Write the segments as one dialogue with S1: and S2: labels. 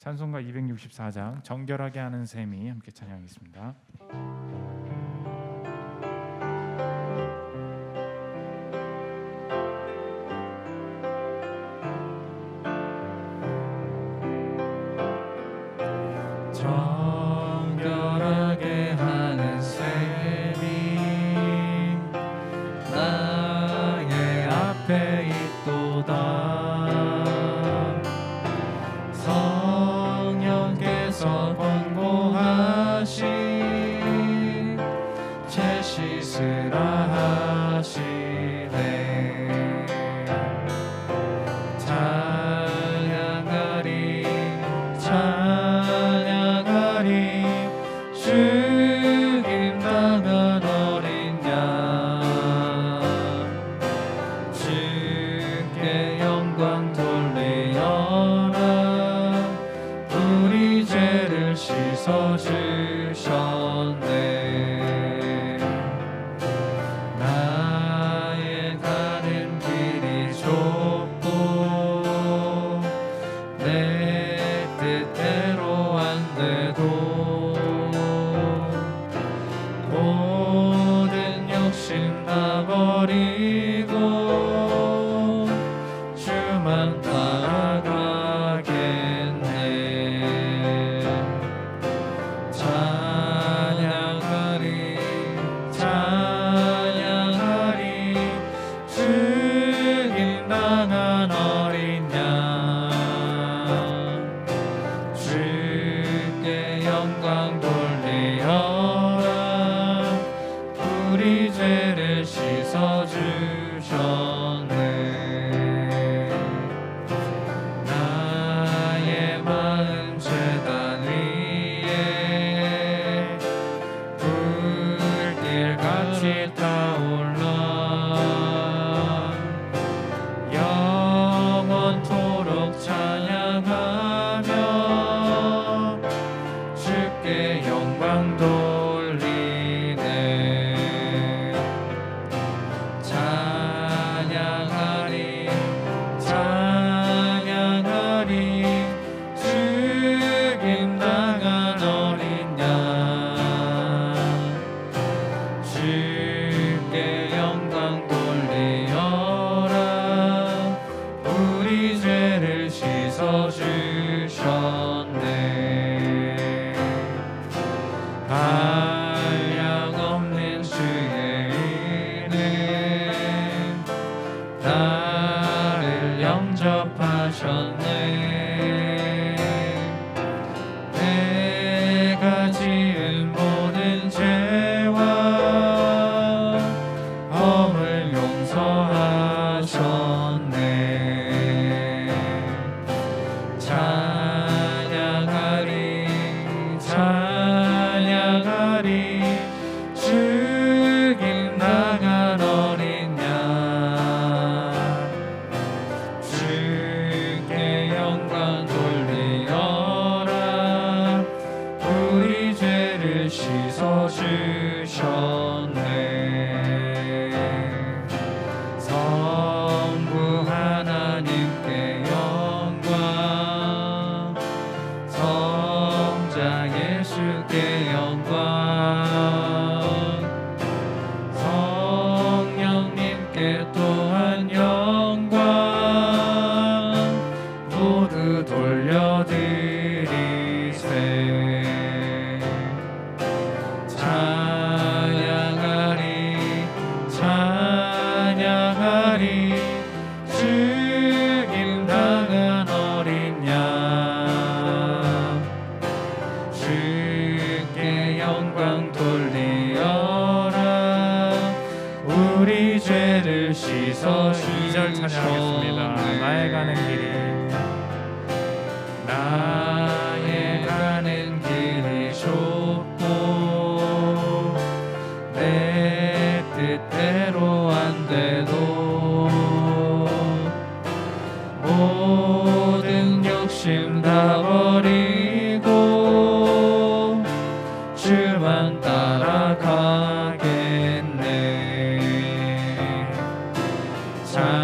S1: 찬송가 264장 정결하게 하는 셈이 함께 찬양하겠습니다.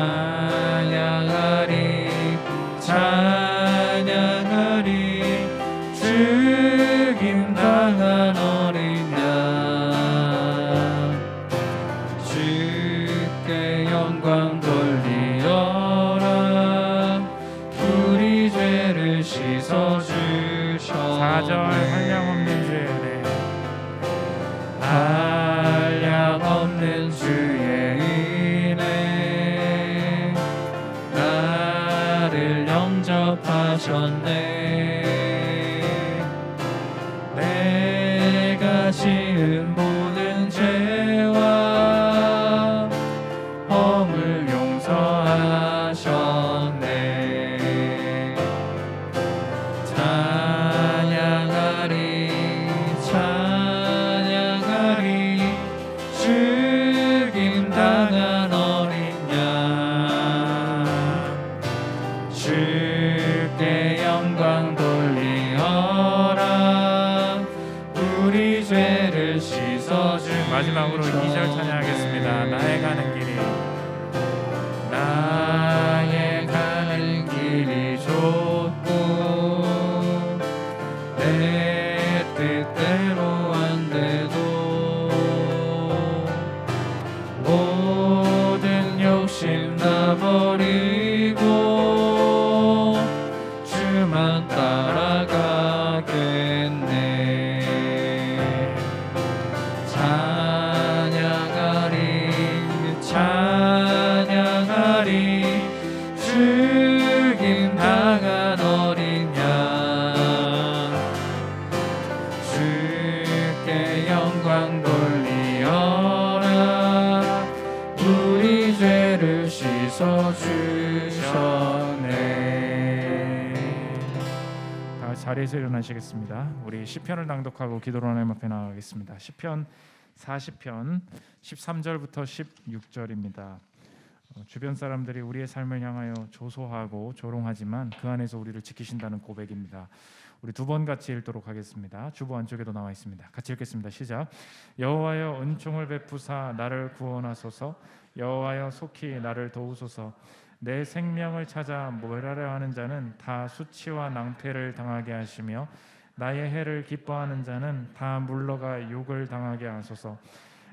S2: Amen. 자리에서 일어나시겠습니다. 우리 시편을 낭독하고 기도로 하나님 앞에 나가겠습니다. 시편 40편 13절부터 16절입니다. 어, 주변 사람들이 우리의 삶을 향하여 조소하고 조롱하지만 그 안에서 우리를 지키신다는 고백입니다. 우리 두 번 같이 읽도록 하겠습니다. 주보 안쪽에도 나와 있습니다. 같이 읽겠습니다. 시작. 여호와여 은총을 베푸사 나를 구원하소서. 여호와여 속히 나를 도우소서. 내 생명을 찾아 멸하려 하는 자는 다 수치와 낭패를 당하게 하시며 나의 해를 기뻐하는 자는 다 물러가 욕을 당하게 하소서.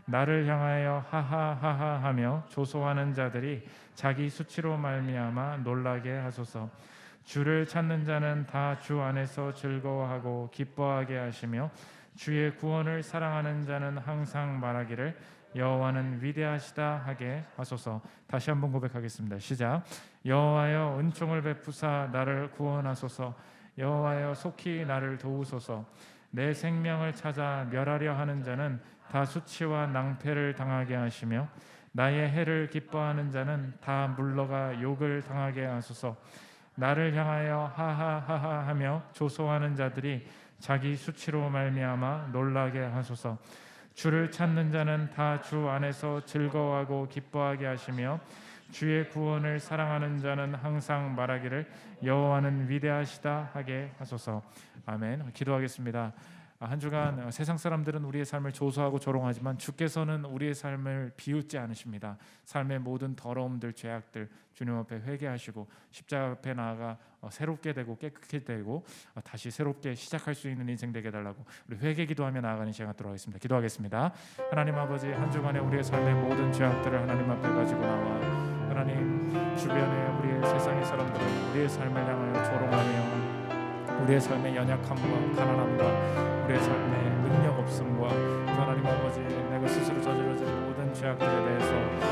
S2: 나를 향하여 하하하하 하며 조소하는 자들이 자기 수치로 말미암아 놀라게 하소서. 주를 찾는 자는 다 주 안에서 즐거워하고 기뻐하게 하시며 주의 구원을 사랑하는 자는 항상 말하기를 여호와는 위대하시다 하게 하소서. 다시 한번 고백하겠습니다. 시작. 여호와여 은총을 베푸사 나를 구원하소서. 여호와여 속히 나를 도우소서. 내 생명을 찾아 멸하려 하는 자는 다 수치와 낭패를 당하게 하시며 나의 해를 기뻐하는 자는 다 물러가 욕을 당하게 하소서. 나를 향하여 하하하하 하며 조소하는 자들이 자기 수치로 말미암아 놀라게 하소서. 주를 찾는 자는 다 주 안에서 즐거워하고 기뻐하게 하시며 주의 구원을 사랑하는 자는 항상 말하기를 여호와는 위대하시다 하게 하소서. 아멘. 기도하겠습니다. 아, 한 주간 어, 세상 사람들은 우리의 삶을 조소하고 조롱하지만 주께서는 우리의 삶을 비웃지 않으십니다. 삶의 모든 더러움들, 죄악들 주님 앞에 회개하시고 십자가 앞에 나아가 어, 새롭게 되고 깨끗게 되고 어, 다시 새롭게 시작할 수 있는 인생 되게 달라고 우리 회개 기도하며 나아가는 시간 갖도록 하겠습니다. 기도하겠습니다. 하나님 아버지 한 주간에 우리의 삶의 모든 죄악들을 하나님 앞에 가지고 나와 하나님 주변에 우리의 세상의 사람들은 우리의 삶을 향하여 조롱하며 우리의 삶의 연약함과 가난함과 우리의 삶의 능력 없음과 또 하나님 아버지 내가 스스로 저질러진 모든 죄악들에 대해서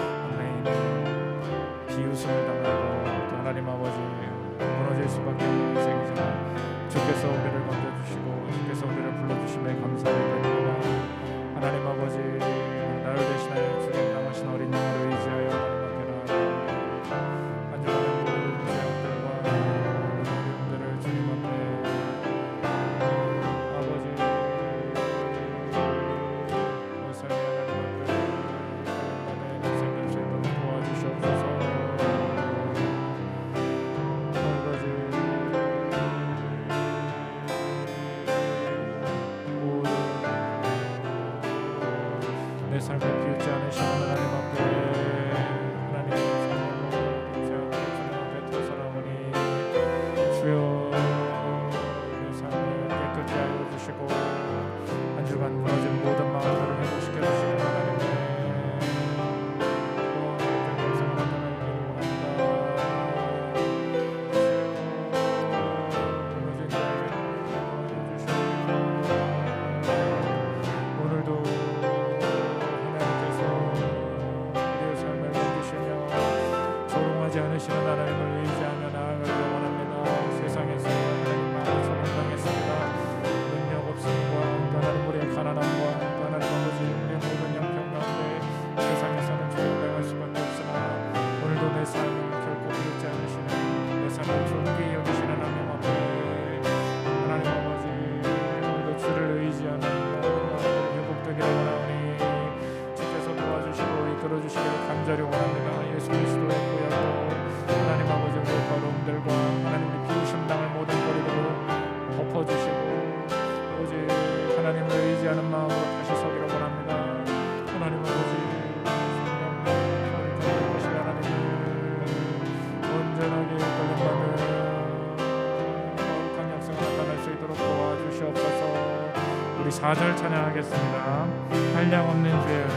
S1: 4절 찬양하겠습니다. 한량 없는 주의 은혜.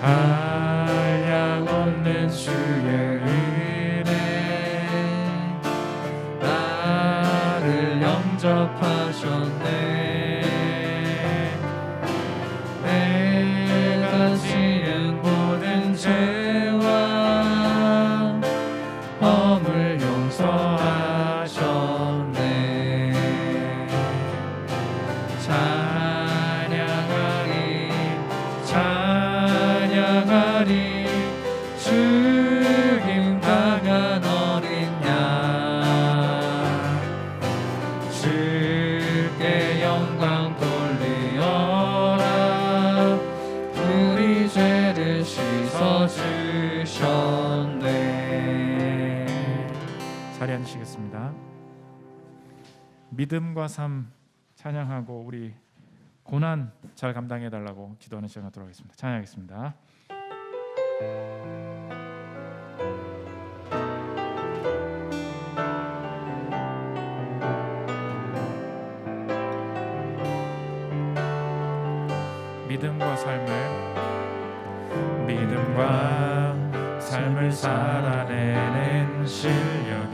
S2: 한량 없는 주의 은혜. 나를 영접하
S1: 믿음과 삶 찬양하고 우리 고난 잘 감당해 달라고 기도하는 시간 갖도록 하겠습니다. 찬양하겠습니다. 믿음과 삶을 믿음과 삶을 살아내는 실력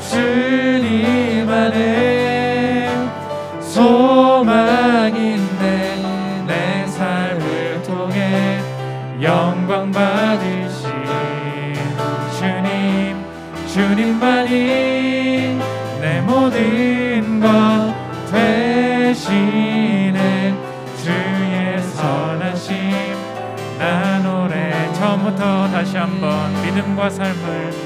S1: 주님 안에 소망인데 내 삶을 통해 영광 받으신 주님 주님만이 내 모든 것 되시네. 주의 선하심 나 노래 처음부터 다시 한번 믿음과 삶을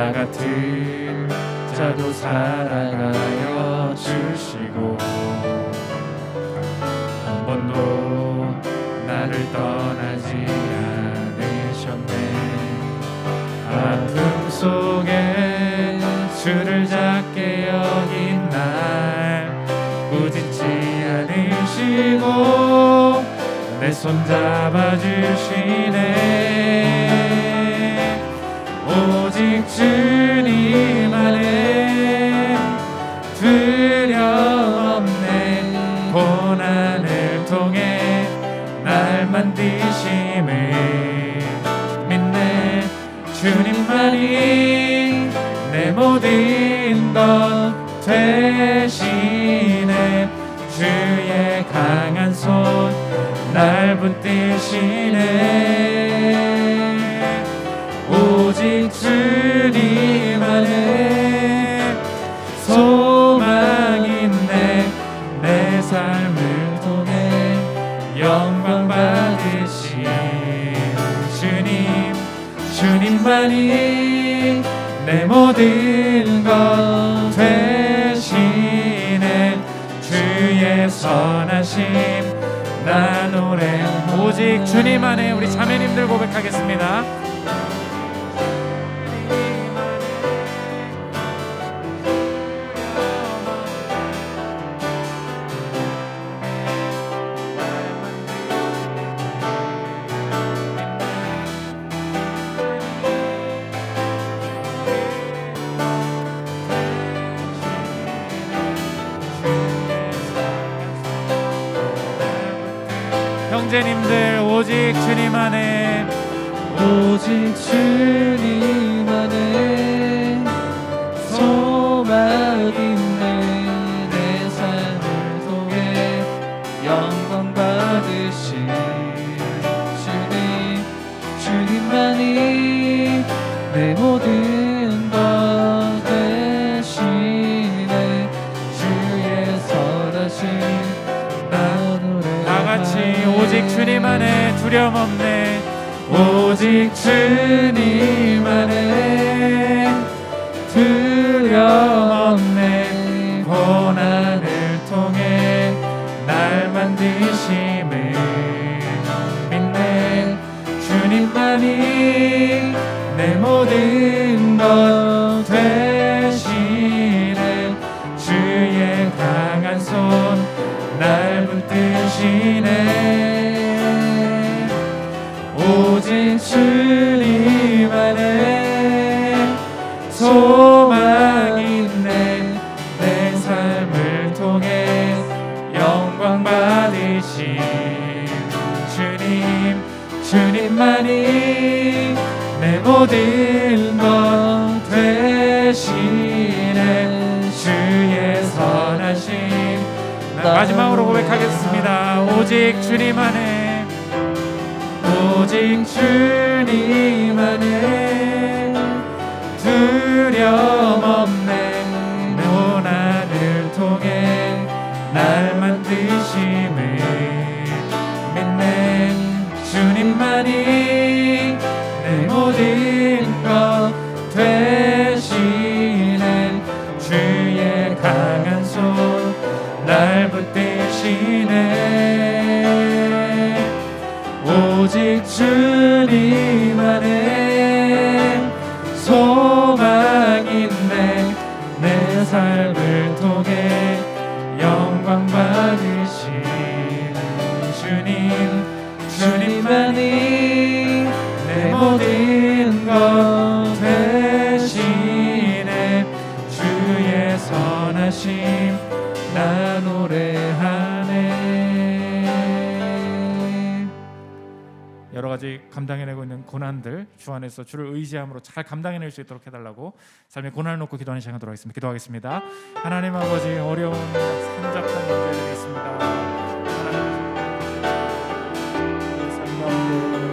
S1: 나 같은 자도 사랑하여 주시고 한 번도 나를 떠나지 않으셨네. 아픔 속에 주를 작게 여긴 날 꾸짖지 않으시고 내 손 잡아주시네 오직 주님 안에 두려움 없네 고난을 통해 날 만드심을 믿네 주님만이 내 모든 것 되시네. 주의 강한 손 날 붙드시네 주님만이 내 모든 것 되시네 주의 선하심. 나 노래 오직 주님 안에 우리 자매님들 고백하겠습니다 안에
S2: 오직
S1: 오직 주님 안에 두려움 없네. 오직 주님 안에 두려움 없네. 고난을 통해 날 만드심을 믿네. 주님만이 내 모든 것 되시네 주의 강한 손 날 붙드시네 주님 주님만이 내 모든 것 되시네. 주의 선하심 마지막으로 고백하겠습니다. 오직 주님 안에 오직 주님 안에 두려움 없 주님만이 내 모든 것 되시네 주의 강한 손 날 붙드시네. 오직 주님 주 안에서 주를 의지함으로 잘 감당해낼 수 있도록 해달라고 삶의 고난을 놓고 기도하는 시간 갖도록 하겠습니다. 기도하겠습니다. 하나님 아버지 어려운 산적한 문제들이 있습니다. 하나님 이삶 가운데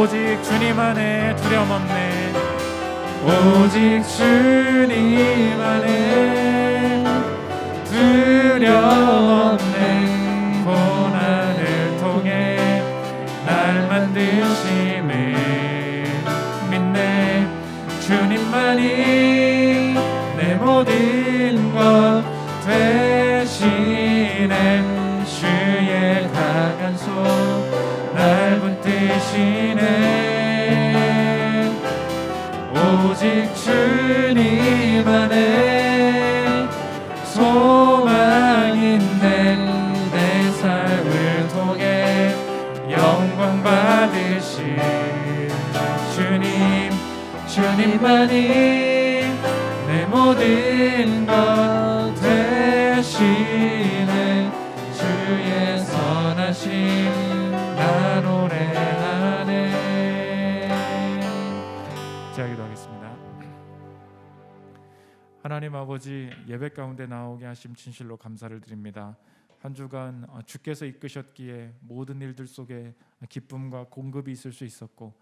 S2: 오직 주님 안에 두려움 없네. 오직 주님 안에 두려움 없네. 고난을 통해 날 만드심을 믿네. 주님만이 내 모든 것 대신에 주의 강한 손 주님만이 내 모든 것 대신에 주의 선하심 나 노래하네 자 기도하겠습니다 하나님 아버지 예배 가운데 나오게 하심 진실로 감사를 드립니다. 한 주간 어, 주께서 이끄셨기에 모든 일들 속에 기쁨과 공급이 있을 수 있었고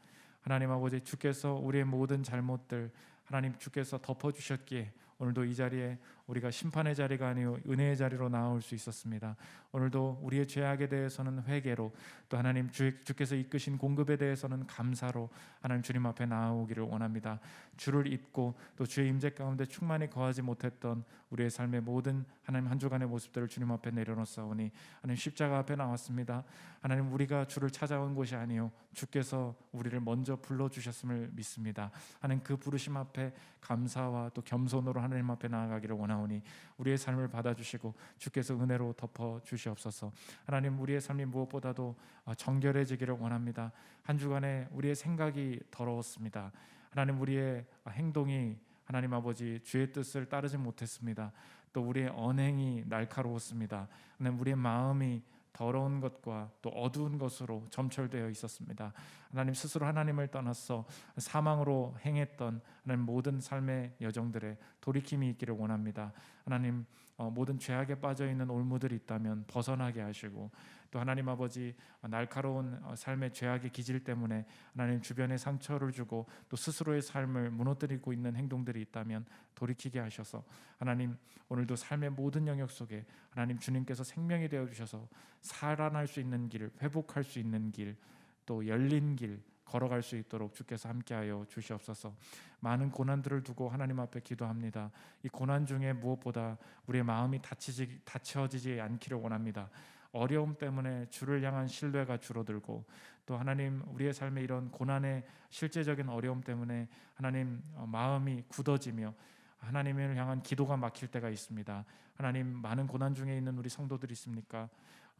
S2: 하나님 아버지 주께서 우리의 모든 잘못들 하나님 주께서 덮어 주셨기에 오늘도 이 자리에 우리가 심판의 자리가 아니요 은혜의 자리로 나올 수 있었습니다. 오늘도 우리의 죄악에 대해서는 회개로 또 하나님 주, 주께서 이끄신 공급에 대해서는 감사로 하나님 주님 앞에 나오기를 원합니다. 주를 입고 또 주의 임재 가운데 충만히 거하지 못했던 우리의 삶의 모든 하나님 한 주간의 모습들을 주님 앞에 내려놓사오니 하나님 십자가 앞에 나왔습니다. 하나님 우리가 주를 찾아온 것이 아니요 주께서 우리를 먼저 불러 주셨음을 믿습니다. 하나님 그 부르심 앞에 감사와 또 겸손으로 하나님 앞에 나아가기를 원 하오니 우리의 삶을 받아주시고 주께서 은혜로 덮어 주시옵소서. 하나님 우리의 삶이 무엇보다도 어, 정결해지기를 원합니다. 한 주간에 우리의 생각이 더러웠습니다. 하나님 우리의 행동이 하나님 아버지 주의 뜻을 따르지 못했습니다. 또 우리의 언행이 날카로웠습니다. 하나님 우리의 마음이 더러운 것과 또 어두운 것으로 점철되어 있었습니다. 하나님 스스로 하나님을 떠나서 사망으로 행했던 하나님 모든 삶의 여정들에 돌이킴이 있기를 원합니다. 하나님 어, 모든 죄악에 빠져 있는 올무들이 있다면 벗어나게 하시고 또 하나님 아버지 어, 날카로운 어, 삶의 죄악의 기질 때문에 하나님 주변에 상처를 주고 또 스스로의 삶을 무너뜨리고 있는 행동들이 있다면 돌이키게 하셔서 하나님 오늘도 삶의 모든 영역 속에 하나님 주님께서 생명이 되어 주셔서 살아날 수 있는 길, 회복할 수 있는 길, 또 열린 길 걸어갈 수 있도록 주께서 함께하여 주시옵소서. 많은 고난들을 두고 하나님 앞에 기도합니다. 이 고난 중에 무엇보다 우리의 마음이 다치지 다쳐지지 않기를 원합니다. 어려움 때문에 주를 향한 신뢰가 줄어들고 또 하나님 우리의 삶에 이런 고난의 실제적인 어려움 때문에 하나님 어, 마음이 굳어지며 하나님을 향한 기도가 막힐 때가 있습니다. 하나님 많은 고난 중에 있는 우리 성도들 있습니까?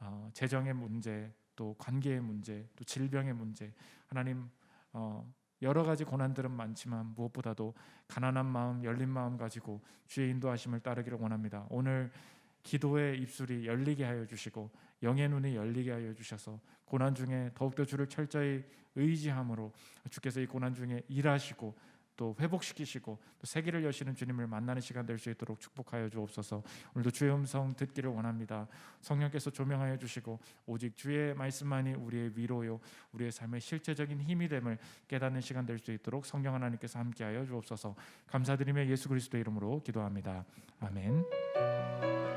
S2: 어, 재정의 문제, 또 관계의 문제, 또 질병의 문제, 하나님 어, 여러 가지 고난들은 많지만 무엇보다도 가난한 마음, 열린 마음 가지고 주의 인도하심을 따르기를 원합니다. 오늘 기도의 입술이 열리게 하여 주시고 영의 눈이 열리게 하여 주셔서 고난 중에 더욱더 주를 철저히 의지함으로 주께서 이 고난 중에 일하시고 또 회복시키시고 또 세계를 여시는 주님을 만나는 시간 될 수 있도록 축복하여 주옵소서. 오늘도 주의 음성 듣기를 원합니다. 성령께서 조명하여 주시고 오직 주의 말씀만이 우리의 위로요 우리의 삶의 실제적인 힘이 됨을 깨닫는 시간 될 수 있도록 성령 하나님께서 함께하여 주옵소서. 감사드리며 예수 그리스도의 이름으로 기도합니다. 아멘.